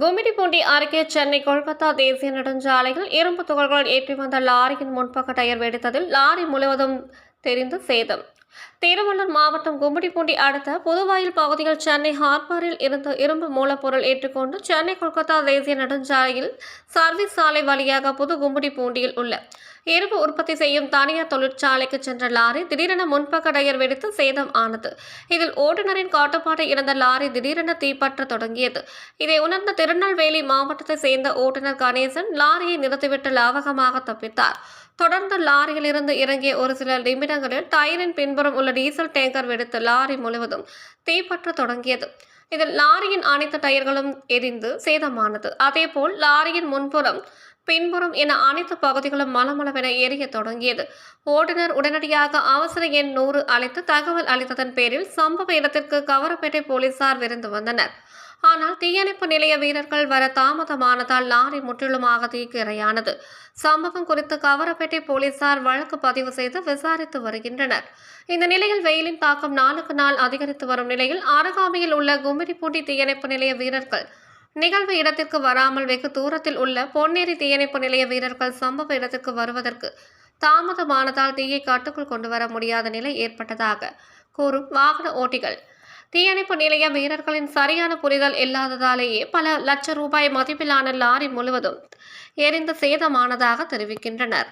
கும்மிடிப்பூண்டி அருகே சென்னை கொல்கத்தா தேசிய நெடுஞ்சாலையில் இரும்பு துகள்கள் ஏற்றி வந்த லாரியின் முன்பக்க டயர் வெடித்ததில் லாரி முழுவதும் தெரிந்து சேதம். திருவள்ளூர் மாவட்டம் கும்மிடிப்பூண்டி அடுத்த புதுவாயில் பகுதியில் சென்னை ஹார்பரில் இருந்து இரும்பு மூலப்பொருள் ஏற்றுக்கொண்டு சென்னை கொல்கத்தா தேசிய நெடுஞ்சாலையில் சர்வீஸ் சாலை வழியாக புது கும்மிடிப்பூண்டியில் உள்ள இரும்பு உற்பத்தி செய்யும் தனியார் தொழிற்சாலைக்கு சென்ற லாரி திடீரென முன்பக்க டயர் வெடித்து சேதம் ஆனது. இதில் ஓட்டுநரின் காட்டுப்பாட்டை இழந்த லாரி திடீரென தீப்பற்ற தொடங்கியது. இதை உணர்ந்த திருநெல்வேலி மாவட்டத்தை சேர்ந்த ஓட்டுநர் கணேசன் லாரியை நிறுத்திவிட்டு லாவகமாக தப்பித்தார். தொடர்ந்து லாரியில் இருந்து இறங்கிய ஒரு சில நிமிடங்களில் டயரின் பின்புறம் உள்ள டீசல் டேங்கர் வெடித்து லாரி முழுவதும் தீப்பற்ற தொடங்கியது. இதில் லாரியின் அனைத்து டயர்களும் எரிந்து சேதமானது. அதேபோல் லாரியின் முன்புறம் பின்புறம் என அனைத்து பகுதிகளும் மலமளவென எரிய தொடங்கியது. ஓட்டுநர் உடனடியாக அவசர எண் நூறு அழைத்து தகவல் அளித்ததன் பேரில் சம்பவ இடத்திற்கு கவரப்பேட்டை போலீசார் விருந்து வந்தனர். ஆனால் தீயணைப்பு நிலைய வீரர்கள் வர தாமதமானதால் லாரி முற்றிலுமாக தீக்கு இரையானது சம்பவம் குறித்து கவரப்பேட்டை போலீசார் வழக்கு பதிவு செய்து விசாரித்து வருகின்றனர். இந்த நிலையில் வெயிலின் தாக்கம் நாளுக்கு நாள் அதிகரித்து வரும் நிலையில் அருகாமையில் உள்ள கும்மிடிப்பூண்டி தீயணைப்பு நிலைய வீரர்கள் நிகழ்வு இடத்திற்கு வராமல் வெகு தூரத்தில் உள்ள பொன்னேரி தீயணைப்பு நிலைய வீரர்கள் சம்பவ இடத்திற்கு வருவதற்கு தாமதமானதால் தீயை கட்டுக்குள் கொண்டு வர முடியாத நிலை ஏற்பட்டதாக கூறும் வாகன ஓட்டிகள். தீயணைப்பு நிலைய வீரர்களின் சரியான புரிதல் இல்லாததாலேயே பல லட்ச ரூபாய் மதிப்பிலான லாரி முழுவதும் எரிந்து சேதமானதாக தெரிவிக்கின்றனர்.